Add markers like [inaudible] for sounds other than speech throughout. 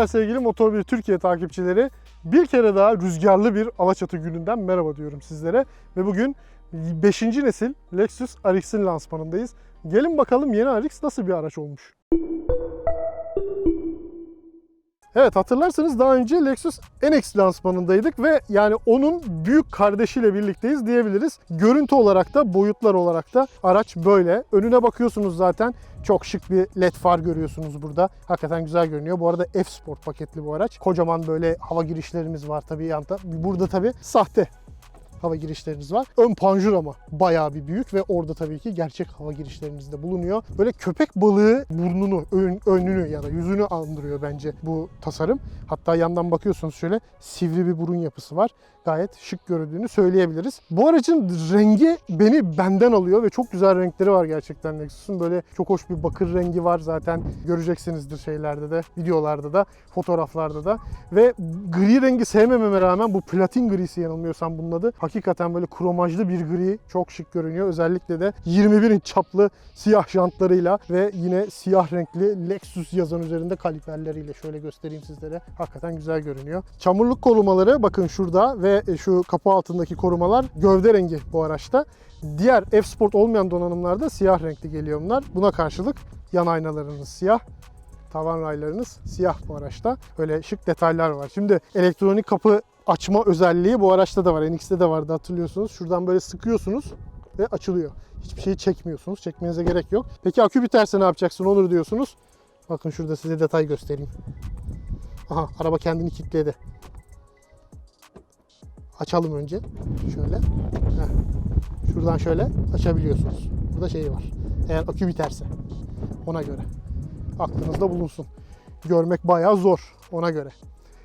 Merhabalar sevgili Motor 1 Türkiye takipçileri. Bir kere daha rüzgarlı bir Alaçatı gününden merhaba diyorum sizlere. Ve bugün 5. nesil Lexus RX'in lansmanındayız. Gelin bakalım yeni RX nasıl bir araç olmuş. Evet hatırlarsanız daha önce Lexus NX lansmanındaydık ve yani onun büyük kardeşiyle birlikteyiz diyebiliriz. Görüntü olarak da boyutlar olarak da araç böyle. Önüne bakıyorsunuz zaten çok şık bir led far görüyorsunuz burada. Hakikaten güzel görünüyor. Bu arada F Sport paketli bu araç. Kocaman böyle hava girişlerimiz var tabii yanda. Burada tabii sahte hava girişleriniz var. Ön panjur ama bayağı bir büyük ve orada tabii ki gerçek hava girişlerimiz de bulunuyor. Böyle köpek balığı burnunu, ön, önünü ya da yüzünü andırıyor bence bu tasarım. Hatta yandan bakıyorsunuz şöyle sivri bir burun yapısı var. Gayet şık göründüğünü söyleyebiliriz. Bu aracın rengi beni benden alıyor ve çok güzel renkleri var gerçekten Lexus'un. Böyle çok hoş bir bakır rengi var zaten göreceksinizdir şeylerde de, videolarda da, fotoğraflarda da. Ve gri rengi sevmememe rağmen bu platin grisi yanılmıyorsam bunun adı. Hakikaten böyle kromajlı bir gri çok şık görünüyor. Özellikle de 21 inç çaplı siyah jantlarıyla ve yine siyah renkli Lexus yazan üzerinde kaliperleriyle şöyle göstereyim sizlere. Hakikaten güzel görünüyor. Çamurluk korumaları bakın şurada ve şu kapı altındaki korumalar gövde rengi bu araçta. Diğer F Sport olmayan donanımlarda siyah renkli geliyor bunlar. Buna karşılık yan aynalarınız siyah, tavan raylarınız siyah bu araçta. Öyle şık detaylar var. Şimdi elektronik kapı açma özelliği bu araçta da var. NX'te de vardı hatırlıyorsunuz. Şuradan böyle sıkıyorsunuz ve açılıyor. Hiçbir şeyi çekmiyorsunuz. Çekmenize gerek yok. Peki akü biterse ne yapacaksın Onur diyorsunuz. Bakın şurada size detay göstereyim. Aha araba kendini kilitledi. Açalım önce. Şöyle. Heh. Şuradan şöyle açabiliyorsunuz. Burada şey var. Eğer akü biterse. Ona göre. Aklınızda bulunsun. Görmek bayağı zor ona göre.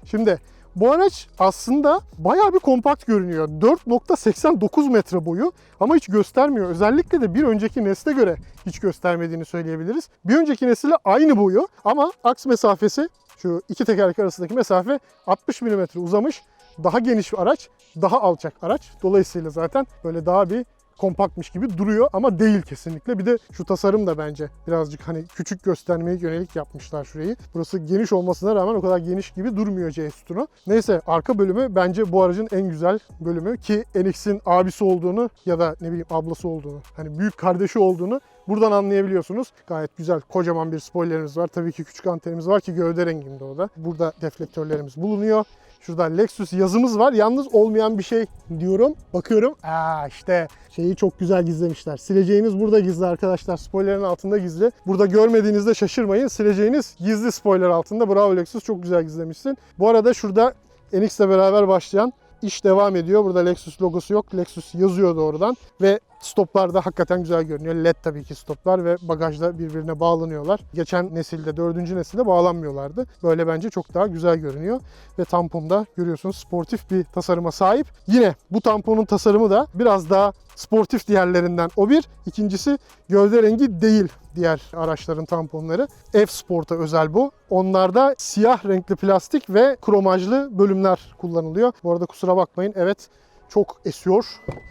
Şimdi bu araç aslında bayağı bir kompakt görünüyor. 4.89 metre boyu ama hiç göstermiyor. Özellikle de bir önceki nesle göre hiç göstermediğini söyleyebiliriz. Bir önceki nesille aynı boyu ama aks mesafesi şu iki tekerlek arasındaki mesafe 60 mm uzamış. Daha geniş bir araç, daha alçak araç. Dolayısıyla zaten böyle daha bir kompaktmış gibi duruyor ama değil kesinlikle. Bir de şu tasarım da bence birazcık hani küçük göstermeye yönelik yapmışlar şurayı. Burası geniş olmasına rağmen o kadar geniş gibi durmuyor C sütunu. Neyse arka bölümü bence bu aracın en güzel bölümü ki NX'in abisi olduğunu ya da ne bileyim ablası olduğunu hani büyük kardeşi olduğunu Buradan anlayabiliyorsunuz. Gayet güzel kocaman bir spoilerimiz var. Tabii ki küçük antenimiz var ki gövde renginde o da. Burada deflektörlerimiz bulunuyor. Şurada Lexus yazımız var. Yalnız olmayan bir şey diyorum. Bakıyorum. Aa işte şeyi çok güzel gizlemişler. Sileceğiniz burada gizli arkadaşlar. Spoilerin altında gizli. Burada görmediğinizde şaşırmayın. Sileceğiniz gizli spoiler altında. Bravo Lexus çok güzel gizlemişsin. Bu arada şurada NX beraber başlayan iş devam ediyor. Burada Lexus logosu yok. Lexus yazıyor doğrudan ve stoplar da hakikaten güzel görünüyor. LED tabii ki stoplar ve bagajda birbirine bağlanıyorlar. Geçen nesilde, dördüncü nesilde bağlanmıyorlardı. Böyle bence çok daha güzel görünüyor. Ve tamponda görüyorsunuz sportif bir tasarıma sahip. Yine bu tamponun tasarımı da biraz daha sportif diğerlerinden o bir. İkincisi gövde rengi değil diğer araçların tamponları. F Sport'a özel bu. Onlarda siyah renkli plastik ve kromajlı bölümler kullanılıyor. Bu arada kusura bakmayın evet çok esiyor.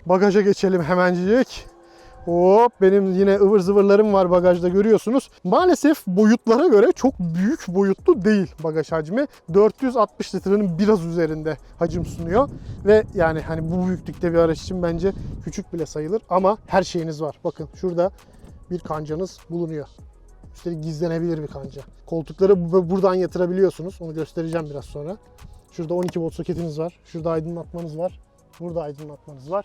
Bagaja geçelim hemencik. Hop benim yine ıvır zıvırlarım var bagajda görüyorsunuz. Maalesef boyutlara göre çok büyük boyutlu değil bagaj hacmi. 460 litrenin biraz üzerinde hacim sunuyor. Ve yani hani bu büyüklükte bir araç için bence küçük bile sayılır. Ama her şeyiniz var. Bakın şurada bir kancanız bulunuyor. Üstelik gizlenebilir bir kanca. Koltukları bu- buradan yatırabiliyorsunuz. Onu göstereceğim biraz sonra. Şurada 12 volt soketiniz var. Şurada aydınlatmanız var. Burada aydınlatmanız var.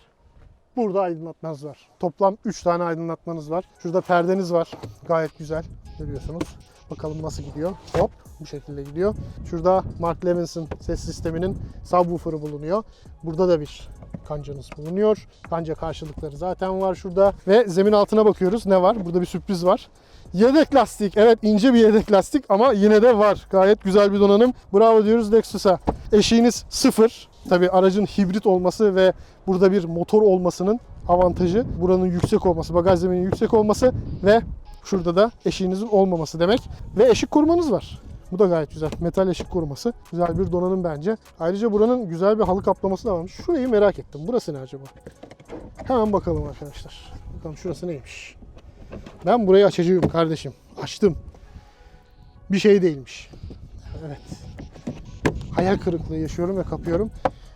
Burada aydınlatmanız var. Toplam 3 tane aydınlatmanız var. Şurada perdeniz var. Gayet güzel. Görüyorsunuz. Bakalım nasıl gidiyor. Hop bu şekilde gidiyor. Şurada Mark Levinson ses sisteminin subwoofer'ı bulunuyor. Burada da bir kancanız bulunuyor. Kanca karşılıkları zaten var şurada. Ve zemin altına bakıyoruz. Ne var? Burada bir sürpriz var. Yedek lastik. Evet ince bir yedek lastik ama yine de var. Gayet güzel bir donanım. Bravo diyoruz Lexus'a. Eşiğiniz sıfır. Tabi aracın hibrit olması ve burada bir motor olmasının avantajı buranın yüksek olması, bagaj zeminin yüksek olması ve şurada da eşiğinizin olmaması demek. Ve eşik korumanız var. Bu da gayet güzel. Metal eşik koruması. Güzel bir donanım bence. Ayrıca buranın güzel bir halı kaplaması da varmış. Şurayı merak ettim. Burası ne acaba? Hemen bakalım arkadaşlar. Bakalım şurası neymiş. Ben burayı açacağım kardeşim. Açtım. Bir şey değilmiş. Evet. Hayal kırıklığı yaşıyorum ve kapıyorum.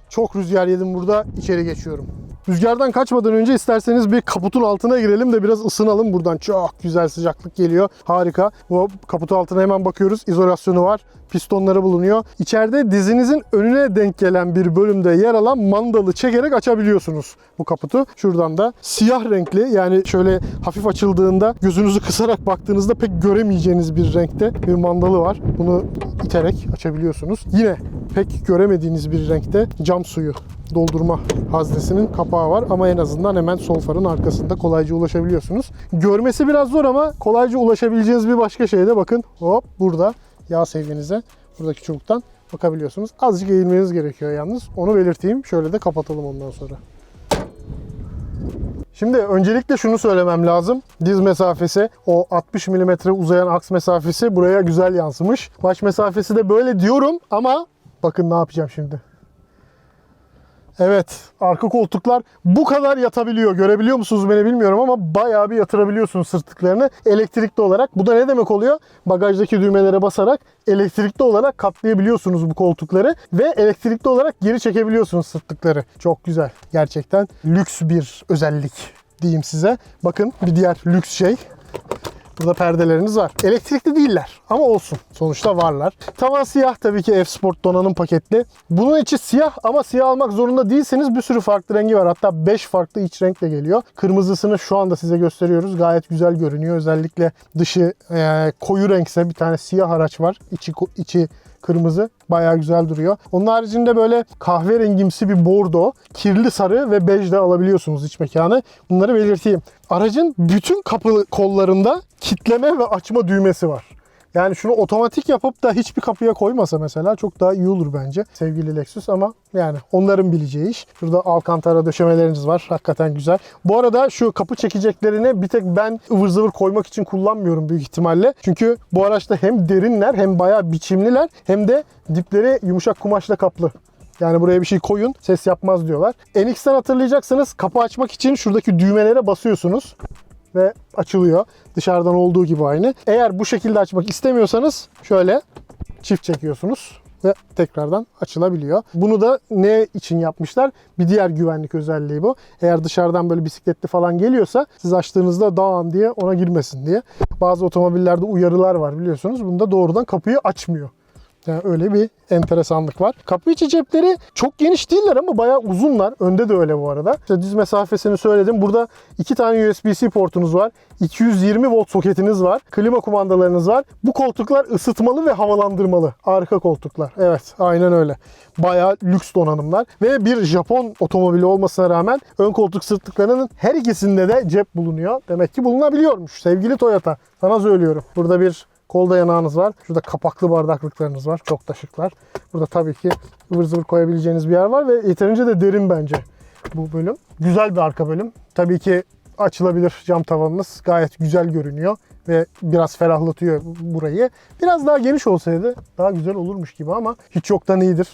Çok rüzgar yedim burada. içeri geçiyorum. Rüzgardan kaçmadan önce isterseniz bir kaputun altına girelim de biraz ısınalım. Buradan çok güzel sıcaklık geliyor. Harika. Bu kaputun altına hemen bakıyoruz. İzolasyonu var. Pistonları bulunuyor. İçeride dizinizin önüne denk gelen bir bölümde yer alan mandalı çekerek açabiliyorsunuz bu kaputu. Şuradan da siyah renkli yani şöyle hafif açıldığında gözünüzü kısarak baktığınızda pek göremeyeceğiniz bir renkte bir mandalı var. Bunu iterek açabiliyorsunuz. Yine pek göremediğiniz bir renkte cam suyu doldurma haznesinin kapağı var ama en azından hemen sol farın arkasında kolayca ulaşabiliyorsunuz. Görmesi biraz zor ama kolayca ulaşabileceğiniz bir başka şey de bakın hop burada yağ seviyenize buradaki çubuktan bakabiliyorsunuz. Azıcık eğilmeniz gerekiyor yalnız. Onu belirteyim. Şöyle de kapatalım ondan sonra. Şimdi öncelikle şunu söylemem lazım. Diz mesafesi, o 60 mm uzayan aks mesafesi buraya güzel yansımış. Baş mesafesi de böyle diyorum ama bakın ne yapacağım şimdi. Evet, arka koltuklar bu kadar yatabiliyor. Görebiliyor musunuz beni bilmiyorum ama bayağı bir yatırabiliyorsunuz sırtlıklarını elektrikli olarak. Bu da ne demek oluyor? Bagajdaki düğmelere basarak elektrikli olarak katlayabiliyorsunuz bu koltukları ve elektrikli olarak geri çekebiliyorsunuz sırtlıkları. Çok güzel. Gerçekten lüks bir özellik diyeyim size. Bakın bir diğer lüks şey. Burada perdeleriniz var. Elektrikli değiller ama olsun. Sonuçta varlar. Tavan siyah tabii ki F-Sport donanım paketli. Bunun içi siyah ama siyah almak zorunda değilseniz bir sürü farklı rengi var. Hatta 5 farklı iç renkle geliyor. Kırmızısını şu anda size gösteriyoruz. Gayet güzel görünüyor. Özellikle dışı e, koyu renkse bir tane siyah araç var. İçi, içi kırmızı. Bayağı güzel duruyor. Onun haricinde böyle kahverengimsi bir bordo, kirli sarı ve bej de alabiliyorsunuz iç mekanı. Bunları belirteyim. Aracın bütün kapı kollarında kitleme ve açma düğmesi var. Yani şunu otomatik yapıp da hiçbir kapıya koymasa mesela çok daha iyi olur bence sevgili Lexus ama yani onların bileceği iş. Şurada alkantara döşemeleriniz var. Hakikaten güzel. Bu arada şu kapı çekeceklerini bir tek ben ıvır zıvır koymak için kullanmıyorum büyük ihtimalle. Çünkü bu araçta hem derinler hem bayağı biçimliler hem de dipleri yumuşak kumaşla kaplı. Yani buraya bir şey koyun ses yapmaz diyorlar. NX'ten hatırlayacaksınız kapı açmak için şuradaki düğmelere basıyorsunuz ve açılıyor. Dışarıdan olduğu gibi aynı. Eğer bu şekilde açmak istemiyorsanız şöyle çift çekiyorsunuz ve tekrardan açılabiliyor. Bunu da ne için yapmışlar? Bir diğer güvenlik özelliği bu. Eğer dışarıdan böyle bisikletli falan geliyorsa siz açtığınızda dağın diye ona girmesin diye. Bazı otomobillerde uyarılar var biliyorsunuz. Bunda doğrudan kapıyı açmıyor. Yani öyle bir enteresanlık var. Kapı içi cepleri çok geniş değiller ama bayağı uzunlar. Önde de öyle bu arada. İşte diz mesafesini söyledim. Burada iki tane USB-C portunuz var. 220 volt soketiniz var. Klima kumandalarınız var. Bu koltuklar ısıtmalı ve havalandırmalı. Arka koltuklar. Evet aynen öyle. Bayağı lüks donanımlar. Ve bir Japon otomobili olmasına rağmen ön koltuk sırtlıklarının her ikisinde de cep bulunuyor. Demek ki bulunabiliyormuş. Sevgili Toyota sana söylüyorum. Burada bir Kol dayanağınız var. Şurada kapaklı bardaklıklarınız var. Çok da şıklar. Burada tabii ki ıvır zıvır koyabileceğiniz bir yer var ve yeterince de derin bence bu bölüm. Güzel bir arka bölüm. Tabii ki açılabilir cam tavanınız. Gayet güzel görünüyor ve biraz ferahlatıyor burayı. Biraz daha geniş olsaydı daha güzel olurmuş gibi ama hiç yoktan iyidir.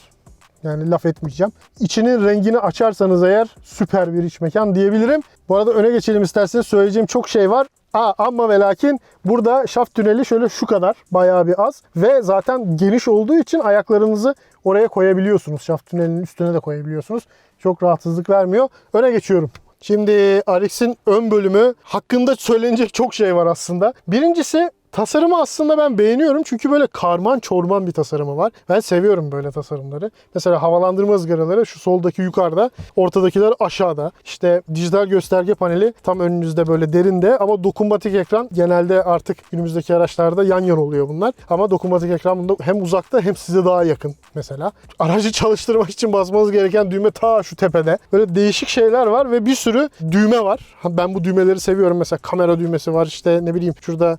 Yani laf etmeyeceğim. İçinin rengini açarsanız eğer süper bir iç mekan diyebilirim. Bu arada öne geçelim isterseniz. Söyleyeceğim çok şey var. Aa, ama ve lakin burada şaft tüneli şöyle şu kadar bayağı bir az ve zaten geniş olduğu için ayaklarınızı oraya koyabiliyorsunuz. Şaft tünelinin üstüne de koyabiliyorsunuz. Çok rahatsızlık vermiyor. Öne geçiyorum. Şimdi RX'in ön bölümü hakkında söylenecek çok şey var aslında. Birincisi Tasarımı aslında ben beğeniyorum çünkü böyle karman çorman bir tasarımı var. Ben seviyorum böyle tasarımları. Mesela havalandırma ızgaraları şu soldaki yukarıda, ortadakiler aşağıda. İşte dijital gösterge paneli tam önünüzde böyle derinde ama dokunmatik ekran genelde artık günümüzdeki araçlarda yan yana oluyor bunlar. Ama dokunmatik ekran bunda hem uzakta hem size daha yakın mesela. Aracı çalıştırmak için basmanız gereken düğme ta şu tepede. Böyle değişik şeyler var ve bir sürü düğme var. Ben bu düğmeleri seviyorum. Mesela kamera düğmesi var. İşte ne bileyim şurada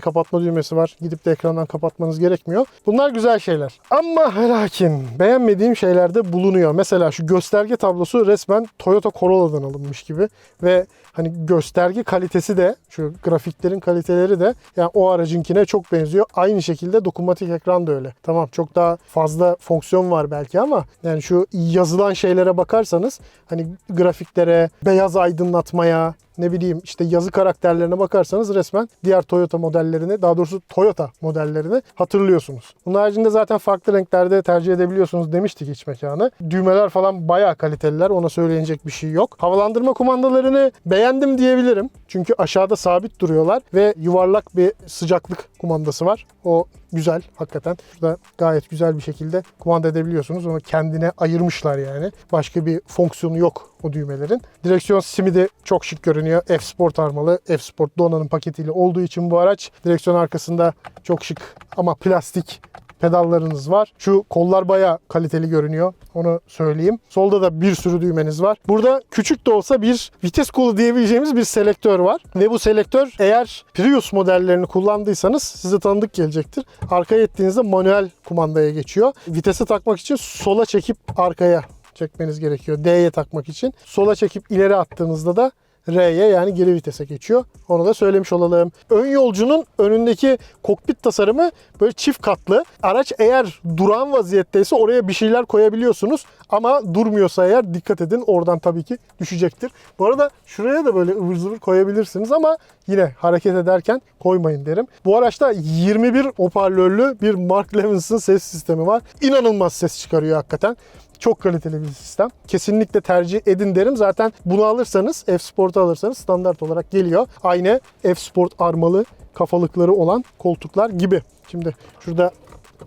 Kapatma düğmesi var. Gidip de ekrandan kapatmanız gerekmiyor. Bunlar güzel şeyler. Ama lakin beğenmediğim şeyler de bulunuyor. Mesela şu gösterge tablosu resmen Toyota Corolla'dan alınmış gibi ve hani gösterge kalitesi de şu grafiklerin kaliteleri de yani o aracınkine çok benziyor. Aynı şekilde dokunmatik ekran da öyle. Tamam çok daha fazla fonksiyon var belki ama yani şu yazılan şeylere bakarsanız hani grafiklere, beyaz aydınlatmaya, ne bileyim işte yazı karakterlerine bakarsanız resmen diğer Toyota modellerini daha doğrusu Toyota modellerini hatırlıyorsunuz. Bunun haricinde zaten farklı renklerde tercih edebiliyorsunuz demiştik iç mekanı. Düğmeler falan bayağı kaliteliler ona söyleyecek bir şey yok. Havalandırma kumandalarını beğendim diyebilirim. Çünkü aşağıda sabit duruyorlar ve yuvarlak bir sıcaklık kumandası var. O güzel hakikaten. Şurada gayet güzel bir şekilde kumanda edebiliyorsunuz. Onu kendine ayırmışlar yani. Başka bir fonksiyonu yok o düğmelerin. Direksiyon sistemi de çok şık görünüyor. F Sport armalı. F Sport donanım paketiyle olduğu için bu araç direksiyon arkasında çok şık ama plastik pedallarınız var. Şu kollar bayağı kaliteli görünüyor. Onu söyleyeyim. Solda da bir sürü düğmeniz var. Burada küçük de olsa bir vites kolu diyebileceğimiz bir selektör var. Ve bu selektör eğer Prius modellerini kullandıysanız size tanıdık gelecektir. Arkaya ettiğinizde manuel kumandaya geçiyor. Vitesi takmak için sola çekip arkaya çekmeniz gerekiyor. D'ye takmak için. Sola çekip ileri attığınızda da R'ye yani geri vitese geçiyor. Onu da söylemiş olalım. Ön yolcunun önündeki kokpit tasarımı böyle çift katlı. Araç eğer duran vaziyetteyse oraya bir şeyler koyabiliyorsunuz. Ama durmuyorsa eğer dikkat edin oradan tabii ki düşecektir. Bu arada şuraya da böyle ıvır zıvır koyabilirsiniz ama yine hareket ederken koymayın derim. Bu araçta 21 hoparlörlü bir Mark Levinson ses sistemi var. İnanılmaz ses çıkarıyor hakikaten. Çok kaliteli bir sistem. Kesinlikle tercih edin derim. Zaten bunu alırsanız, F Sport'u alırsanız standart olarak geliyor. Aynı F Sport armalı kafalıkları olan koltuklar gibi. Şimdi şurada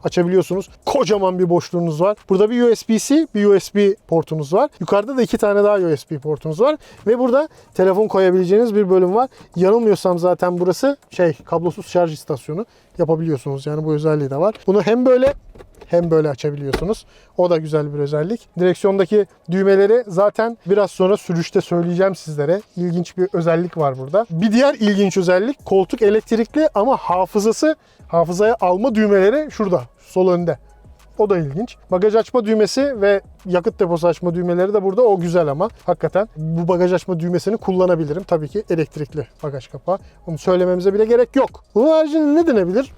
açabiliyorsunuz. Kocaman bir boşluğunuz var. Burada bir USB-C, bir USB portunuz var. Yukarıda da iki tane daha USB portunuz var. Ve burada telefon koyabileceğiniz bir bölüm var. Yanılmıyorsam zaten burası şey kablosuz şarj istasyonu yapabiliyorsunuz. Yani bu özelliği de var. Bunu hem böyle hem böyle açabiliyorsunuz. O da güzel bir özellik. Direksiyondaki düğmeleri zaten biraz sonra sürüşte söyleyeceğim sizlere. İlginç bir özellik var burada. Bir diğer ilginç özellik koltuk elektrikli ama hafızası hafızaya alma düğmeleri şurada sol önde. O da ilginç. Bagaj açma düğmesi ve yakıt deposu açma düğmeleri de burada. O güzel ama hakikaten bu bagaj açma düğmesini kullanabilirim. Tabii ki elektrikli bagaj kapağı. Onu söylememize bile gerek yok. Bunun haricinde ne denebilir?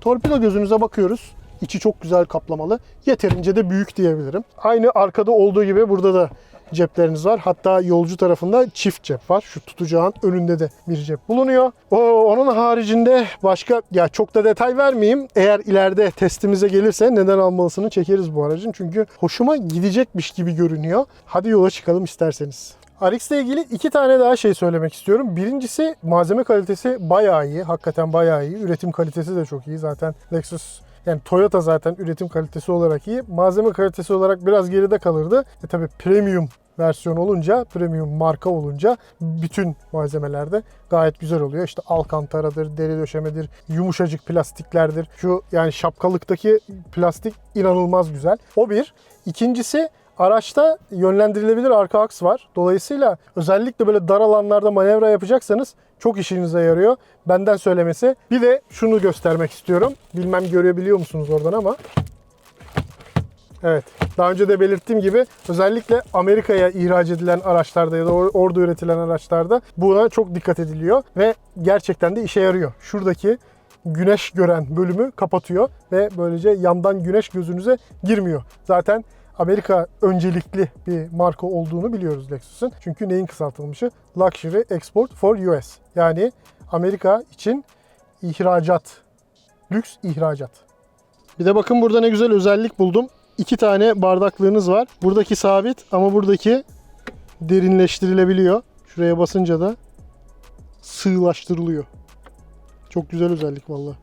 Torpido gözünüze bakıyoruz. İçi çok güzel kaplamalı. Yeterince de büyük diyebilirim. Aynı arkada olduğu gibi burada da cepleriniz var. Hatta yolcu tarafında çift cep var. Şu tutacağın önünde de bir cep bulunuyor. O, onun haricinde başka ya çok da detay vermeyeyim. Eğer ileride testimize gelirse neden almalısını çekeriz bu aracın. Çünkü hoşuma gidecekmiş gibi görünüyor. Hadi yola çıkalım isterseniz. RX ile ilgili iki tane daha şey söylemek istiyorum. Birincisi malzeme kalitesi bayağı iyi. Hakikaten bayağı iyi. Üretim kalitesi de çok iyi. Zaten Lexus yani Toyota zaten üretim kalitesi olarak iyi. Malzeme kalitesi olarak biraz geride kalırdı. E tabi premium versiyon olunca, premium marka olunca bütün malzemelerde gayet güzel oluyor. İşte alkantaradır, deri döşemedir, yumuşacık plastiklerdir. Şu yani şapkalıktaki plastik inanılmaz güzel. O bir. İkincisi Araçta yönlendirilebilir arka aks var. Dolayısıyla özellikle böyle dar alanlarda manevra yapacaksanız çok işinize yarıyor. Benden söylemesi. Bir de şunu göstermek istiyorum. Bilmem görebiliyor musunuz oradan ama. Evet. Daha önce de belirttiğim gibi özellikle Amerika'ya ihraç edilen araçlarda ya da or- orada üretilen araçlarda buna çok dikkat ediliyor ve gerçekten de işe yarıyor. Şuradaki güneş gören bölümü kapatıyor ve böylece yandan güneş gözünüze girmiyor. Zaten Amerika öncelikli bir marka olduğunu biliyoruz Lexus'un. Çünkü neyin kısaltılmışı? Luxury Export for US. Yani Amerika için ihracat. Lüks ihracat. Bir de bakın burada ne güzel özellik buldum. İki tane bardaklığınız var. Buradaki sabit ama buradaki derinleştirilebiliyor. Şuraya basınca da sığlaştırılıyor. Çok güzel özellik vallahi.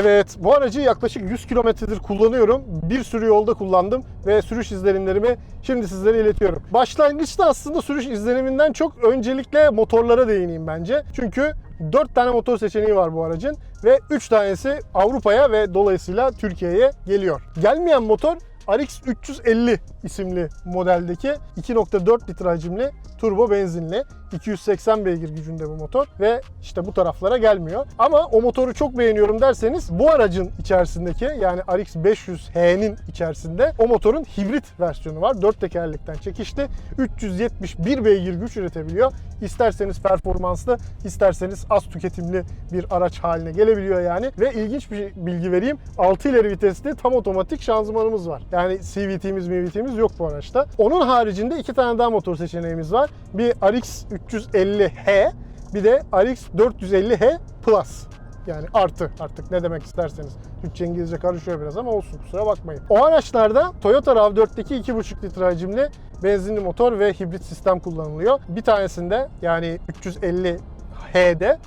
Evet, bu aracı yaklaşık 100 kilometredir kullanıyorum. Bir sürü yolda kullandım ve sürüş izlenimlerimi şimdi sizlere iletiyorum. Başlangıçta aslında sürüş izleniminden çok öncelikle motorlara değineyim bence. Çünkü 4 tane motor seçeneği var bu aracın ve 3 tanesi Avrupa'ya ve dolayısıyla Türkiye'ye geliyor. Gelmeyen motor RX 350 isimli modeldeki 2.4 litre hacimli turbo benzinli 280 beygir gücünde bu motor ve işte bu taraflara gelmiyor. Ama o motoru çok beğeniyorum derseniz bu aracın içerisindeki yani RX 500H'nin içerisinde o motorun hibrit versiyonu var. 4 tekerlekten çekişli 371 beygir güç üretebiliyor. İsterseniz performanslı, isterseniz az tüketimli bir araç haline gelebiliyor yani. Ve ilginç bir bilgi vereyim. 6 ileri vitesli tam otomatik şanzımanımız var. Yani CVT'miz, MVT'miz yok bu araçta. Onun haricinde iki tane daha motor seçeneğimiz var. Bir RX 350H, bir de RX 450H Plus. Yani artı artık ne demek isterseniz. Türkçe İngilizce karışıyor biraz ama olsun kusura bakmayın. O araçlarda Toyota RAV4'teki 2.5 litre hacimli benzinli motor ve hibrit sistem kullanılıyor. Bir tanesinde yani 350H'de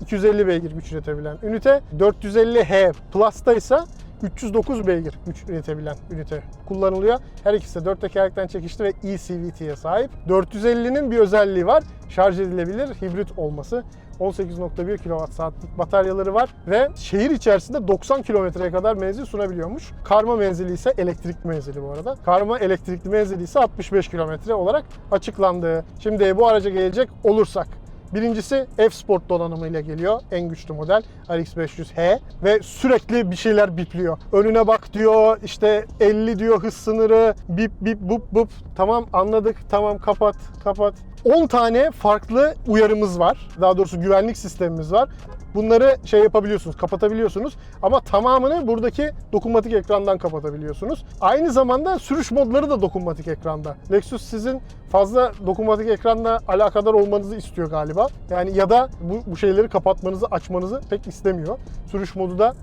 250 beygir güç üretebilen ünite, 450H Plus'ta ise 309 beygir güç üretebilen ünite kullanılıyor. Her ikisi de 4 tekerlekten çekişli ve eCVT'ye sahip. 450'nin bir özelliği var. Şarj edilebilir hibrit olması. 18.1 kWh bataryaları var ve şehir içerisinde 90 kilometreye kadar menzil sunabiliyormuş. Karma menzili ise elektrikli menzili bu arada. Karma elektrikli menzili ise 65 kilometre olarak açıklandı. Şimdi bu araca gelecek olursak Birincisi F-Sport donanımıyla geliyor. En güçlü model RX500H ve sürekli bir şeyler bipliyor. Önüne bak diyor, işte 50 diyor hız sınırı, bip bip bup bup. Tamam anladık, tamam kapat, kapat. 10 tane farklı uyarımız var. Daha doğrusu güvenlik sistemimiz var. Bunları şey yapabiliyorsunuz, kapatabiliyorsunuz ama tamamını buradaki dokunmatik ekrandan kapatabiliyorsunuz. Aynı zamanda sürüş modları da dokunmatik ekranda. Lexus sizin fazla dokunmatik ekranla alakadar olmanızı istiyor galiba. Yani ya da bu, bu şeyleri kapatmanızı, açmanızı pek istemiyor. Sürüş modu da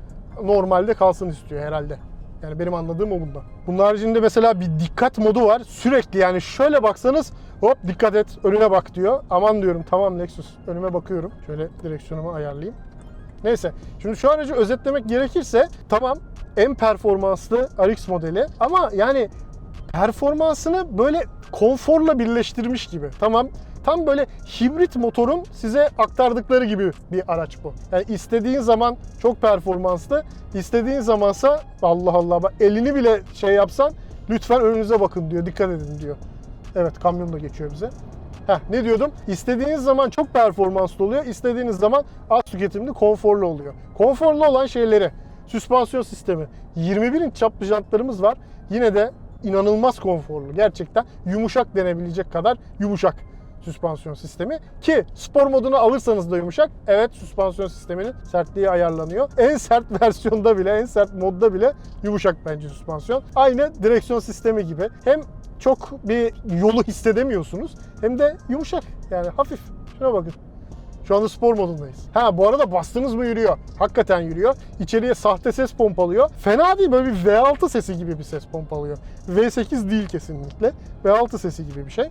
normalde kalsın istiyor herhalde. Yani benim anladığım o bundan. Bunun haricinde mesela bir dikkat modu var. Sürekli yani şöyle baksanız hop dikkat et önüne bak diyor. Aman diyorum tamam Lexus önüme bakıyorum. Şöyle direksiyonumu ayarlayayım. Neyse şimdi şu aracı özetlemek gerekirse tamam en performanslı RX modeli ama yani performansını böyle konforla birleştirmiş gibi. Tamam tam böyle hibrit motorun size aktardıkları gibi bir araç bu. Yani istediğin zaman çok performanslı, istediğin zamansa Allah Allah elini bile şey yapsan lütfen önünüze bakın diyor, dikkat edin diyor. Evet kamyon da geçiyor bize. Heh, ne diyordum? İstediğiniz zaman çok performanslı oluyor, istediğiniz zaman az tüketimli, konforlu oluyor. Konforlu olan şeyleri, süspansiyon sistemi, 21 inç çaplı jantlarımız var. Yine de inanılmaz konforlu. Gerçekten yumuşak denebilecek kadar yumuşak süspansiyon sistemi. Ki spor modunu alırsanız da yumuşak. Evet süspansiyon sisteminin sertliği ayarlanıyor. En sert [laughs] versiyonda bile, en sert modda bile yumuşak bence süspansiyon. Aynı direksiyon sistemi gibi. Hem çok bir yolu hissedemiyorsunuz hem de yumuşak. Yani hafif. Şuna bakın. Şu anda spor modundayız. Ha bu arada bastınız mı yürüyor. Hakikaten yürüyor. İçeriye sahte ses pompalıyor. Fena değil böyle bir V6 sesi gibi bir ses pompalıyor. V8 değil kesinlikle. V6 sesi gibi bir şey.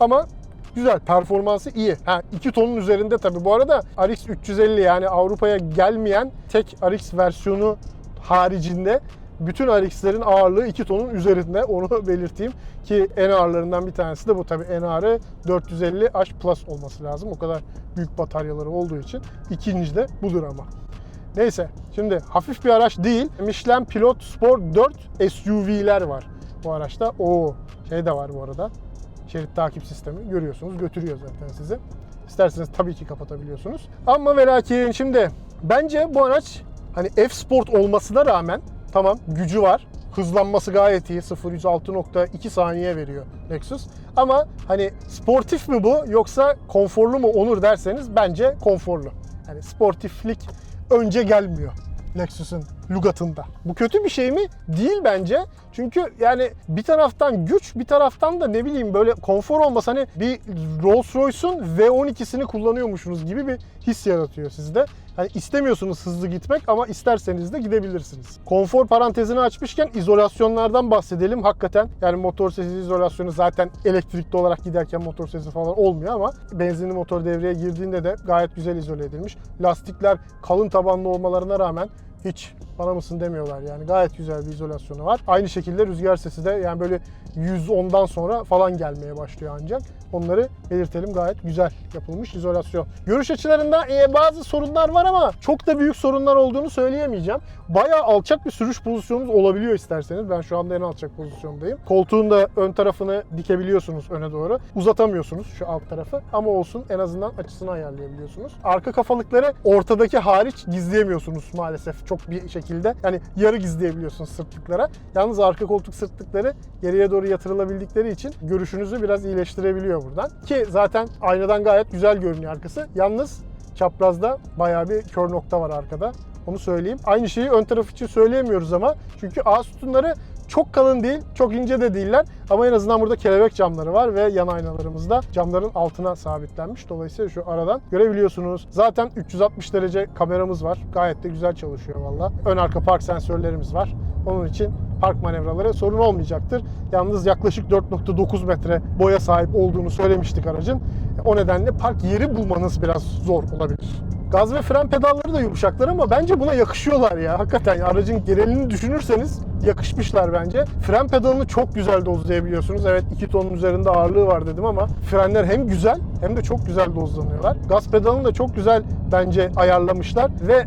Ama güzel. Performansı iyi. Ha 2 tonun üzerinde tabi. Bu arada RX 350 yani Avrupa'ya gelmeyen tek RX versiyonu haricinde bütün RX'lerin ağırlığı 2 tonun üzerinde onu [laughs] belirteyim ki en ağırlarından bir tanesi de bu tabi ağırı 450H Plus olması lazım o kadar büyük bataryaları olduğu için ikinci de budur ama. Neyse şimdi hafif bir araç değil Michelin Pilot Sport 4 SUV'ler var bu araçta. O şey de var bu arada şerit takip sistemi görüyorsunuz götürüyor zaten sizi. İsterseniz tabii ki kapatabiliyorsunuz. Ama ve lakin şimdi bence bu araç hani F-Sport olmasına rağmen Tamam gücü var. Hızlanması gayet iyi. 0 106.2 saniye veriyor Lexus. Ama hani sportif mi bu yoksa konforlu mu Onur derseniz bence konforlu. Yani sportiflik önce gelmiyor. Lexus'un lügatında. Bu kötü bir şey mi? Değil bence. Çünkü yani bir taraftan güç, bir taraftan da ne bileyim böyle konfor olmasa hani bir Rolls Royce'un V12'sini kullanıyormuşsunuz gibi bir his yaratıyor sizde. Hani istemiyorsunuz hızlı gitmek ama isterseniz de gidebilirsiniz. Konfor parantezini açmışken izolasyonlardan bahsedelim. Hakikaten yani motor sesi izolasyonu zaten elektrikli olarak giderken motor sesi falan olmuyor ama benzinli motor devreye girdiğinde de gayet güzel izole edilmiş. Lastikler kalın tabanlı olmalarına rağmen hiç bana mısın demiyorlar yani gayet güzel bir izolasyonu var. Aynı şekilde rüzgar sesi de yani böyle 110'dan sonra falan gelmeye başlıyor ancak. Onları belirtelim. Gayet güzel yapılmış izolasyon. Görüş açılarında e, bazı sorunlar var ama çok da büyük sorunlar olduğunu söyleyemeyeceğim. Bayağı alçak bir sürüş pozisyonunuz olabiliyor isterseniz. Ben şu anda en alçak pozisyondayım. Koltuğun da ön tarafını dikebiliyorsunuz öne doğru. Uzatamıyorsunuz şu alt tarafı ama olsun en azından açısını ayarlayabiliyorsunuz. Arka kafalıkları ortadaki hariç gizleyemiyorsunuz maalesef çok bir şekilde. Yani yarı gizleyebiliyorsunuz sırtlıklara. Yalnız arka koltuk sırtlıkları geriye doğru yatırılabildikleri için görüşünüzü biraz iyileştirebiliyor buradan. Ki zaten aynadan gayet güzel görünüyor arkası. Yalnız çaprazda bayağı bir kör nokta var arkada. Onu söyleyeyim. Aynı şeyi ön taraf için söyleyemiyoruz ama. Çünkü ağ sütunları çok kalın değil, çok ince de değiller. Ama en azından burada kelebek camları var ve yan aynalarımızda camların altına sabitlenmiş. Dolayısıyla şu aradan görebiliyorsunuz. Zaten 360 derece kameramız var. Gayet de güzel çalışıyor valla. Ön arka park sensörlerimiz var. Onun için park manevraları sorun olmayacaktır. Yalnız yaklaşık 4.9 metre boya sahip olduğunu söylemiştik aracın. O nedenle park yeri bulmanız biraz zor olabilir. Gaz ve fren pedalları da yumuşaklar ama bence buna yakışıyorlar ya. Hakikaten aracın genelini düşünürseniz yakışmışlar bence. Fren pedalını çok güzel dozlayabiliyorsunuz. Evet 2 tonun üzerinde ağırlığı var dedim ama frenler hem güzel hem de çok güzel dozlanıyorlar. Gaz pedalını da çok güzel bence ayarlamışlar ve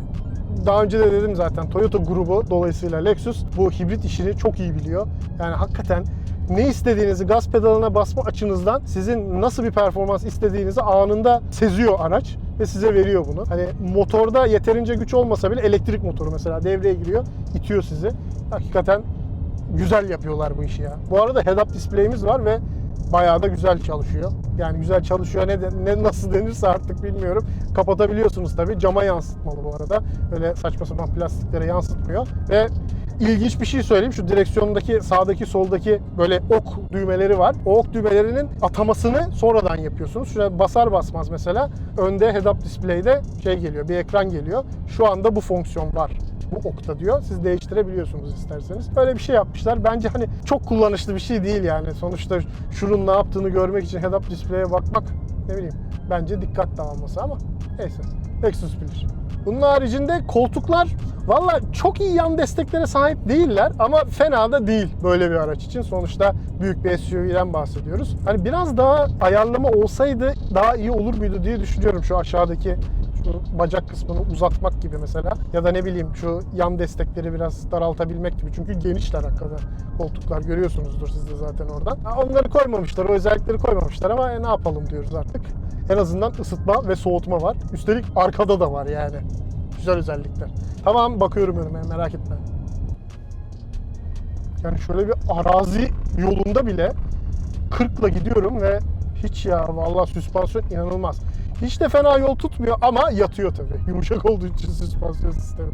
daha önce de dedim zaten Toyota grubu dolayısıyla Lexus bu hibrit işini çok iyi biliyor. Yani hakikaten ne istediğinizi gaz pedalına basma açınızdan sizin nasıl bir performans istediğinizi anında seziyor araç ve size veriyor bunu. Hani motorda yeterince güç olmasa bile elektrik motoru mesela devreye giriyor, itiyor sizi. Hakikaten güzel yapıyorlar bu işi ya. Bu arada head-up display'imiz var ve bayağı da güzel çalışıyor. Yani güzel çalışıyor ne, ne nasıl denirse artık bilmiyorum. Kapatabiliyorsunuz tabii. Cama yansıtmalı bu arada. Öyle saçma sapan plastiklere yansıtmıyor. Ve ilginç bir şey söyleyeyim. Şu direksiyondaki sağdaki soldaki böyle ok düğmeleri var. O ok düğmelerinin atamasını sonradan yapıyorsunuz. Şuraya basar basmaz mesela önde head-up display'de şey geliyor. Bir ekran geliyor. Şu anda bu fonksiyon var bu okta diyor. Siz değiştirebiliyorsunuz isterseniz. Böyle bir şey yapmışlar. Bence hani çok kullanışlı bir şey değil yani. Sonuçta şunun ne yaptığını görmek için head-up display'e bakmak ne bileyim bence dikkat dağılması ama neyse. Lexus bilir. Bunun haricinde koltuklar valla çok iyi yan desteklere sahip değiller ama fena da değil böyle bir araç için. Sonuçta büyük bir SUV'den bahsediyoruz. Hani biraz daha ayarlama olsaydı daha iyi olur muydu diye düşünüyorum şu aşağıdaki bacak kısmını uzatmak gibi mesela ya da ne bileyim şu yan destekleri biraz daraltabilmek gibi çünkü genişler hakikaten koltuklar görüyorsunuzdur siz de zaten oradan. Onları koymamışlar, o özellikleri koymamışlar ama e, ne yapalım diyoruz artık. En azından ısıtma ve soğutma var. Üstelik arkada da var yani. Güzel özellikler. Tamam bakıyorum önüme merak etme. Yani şöyle bir arazi yolunda bile 40'la gidiyorum ve hiç ya vallahi süspansiyon inanılmaz. Hiç de fena yol tutmuyor ama yatıyor tabii. Yumuşak olduğu için süspansiyon sistemi.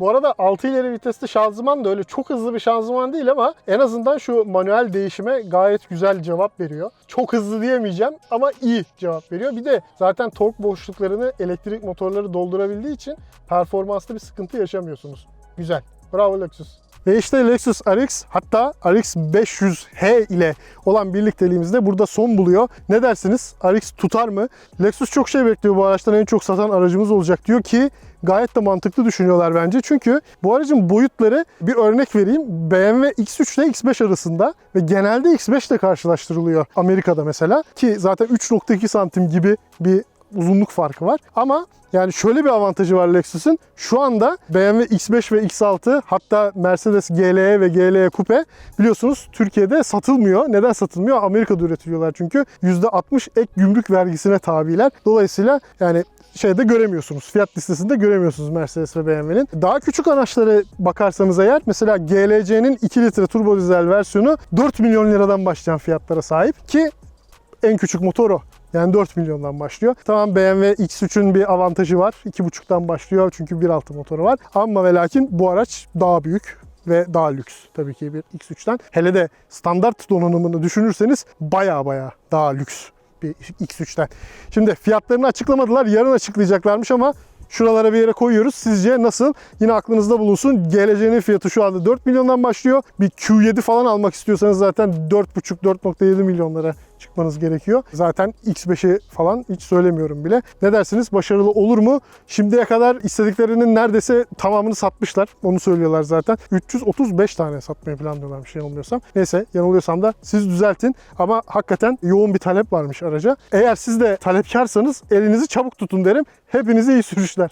Bu arada 6 ileri vitesli şanzıman da öyle çok hızlı bir şanzıman değil ama en azından şu manuel değişime gayet güzel cevap veriyor. Çok hızlı diyemeyeceğim ama iyi cevap veriyor. Bir de zaten tork boşluklarını elektrik motorları doldurabildiği için performanslı bir sıkıntı yaşamıyorsunuz. Güzel. Bravo Lexus. Ve işte Lexus RX hatta RX 500H ile olan birlikteliğimiz de burada son buluyor. Ne dersiniz? RX tutar mı? Lexus çok şey bekliyor bu araçtan en çok satan aracımız olacak diyor ki gayet de mantıklı düşünüyorlar bence. Çünkü bu aracın boyutları bir örnek vereyim. BMW X3 ile X5 arasında ve genelde X5 ile karşılaştırılıyor Amerika'da mesela. Ki zaten 3.2 santim gibi bir uzunluk farkı var. Ama yani şöyle bir avantajı var Lexus'un. Şu anda BMW X5 ve X6 hatta Mercedes GLE ve GLE Coupe biliyorsunuz Türkiye'de satılmıyor. Neden satılmıyor? Amerika'da üretiliyorlar çünkü. %60 ek gümrük vergisine tabiler. Dolayısıyla yani şeyde göremiyorsunuz. Fiyat listesinde göremiyorsunuz Mercedes ve BMW'nin. Daha küçük araçlara bakarsanız eğer mesela GLC'nin 2 litre turbo dizel versiyonu 4 milyon liradan başlayan fiyatlara sahip ki en küçük motor o. Yani 4 milyondan başlıyor. Tamam BMW X3'ün bir avantajı var. 2.5'tan başlıyor çünkü 1.6 motoru var. Ama ve lakin bu araç daha büyük ve daha lüks tabii ki bir X3'ten. Hele de standart donanımını düşünürseniz baya baya daha lüks bir X3'ten. Şimdi fiyatlarını açıklamadılar. Yarın açıklayacaklarmış ama Şuralara bir yere koyuyoruz. Sizce nasıl? Yine aklınızda bulunsun. GLC'nin fiyatı şu anda 4 milyondan başlıyor. Bir Q7 falan almak istiyorsanız zaten 4,5-4,7 milyonlara çıkmanız gerekiyor. Zaten X5'i falan hiç söylemiyorum bile. Ne dersiniz? Başarılı olur mu? Şimdiye kadar istediklerinin neredeyse tamamını satmışlar. Onu söylüyorlar zaten. 335 tane satmayı planlıyorlar bir şey yanılmıyorsam. Neyse yanılıyorsam da siz düzeltin. Ama hakikaten yoğun bir talep varmış araca. Eğer siz de talepkarsanız elinizi çabuk tutun derim. Hepinize iyi sürüşler.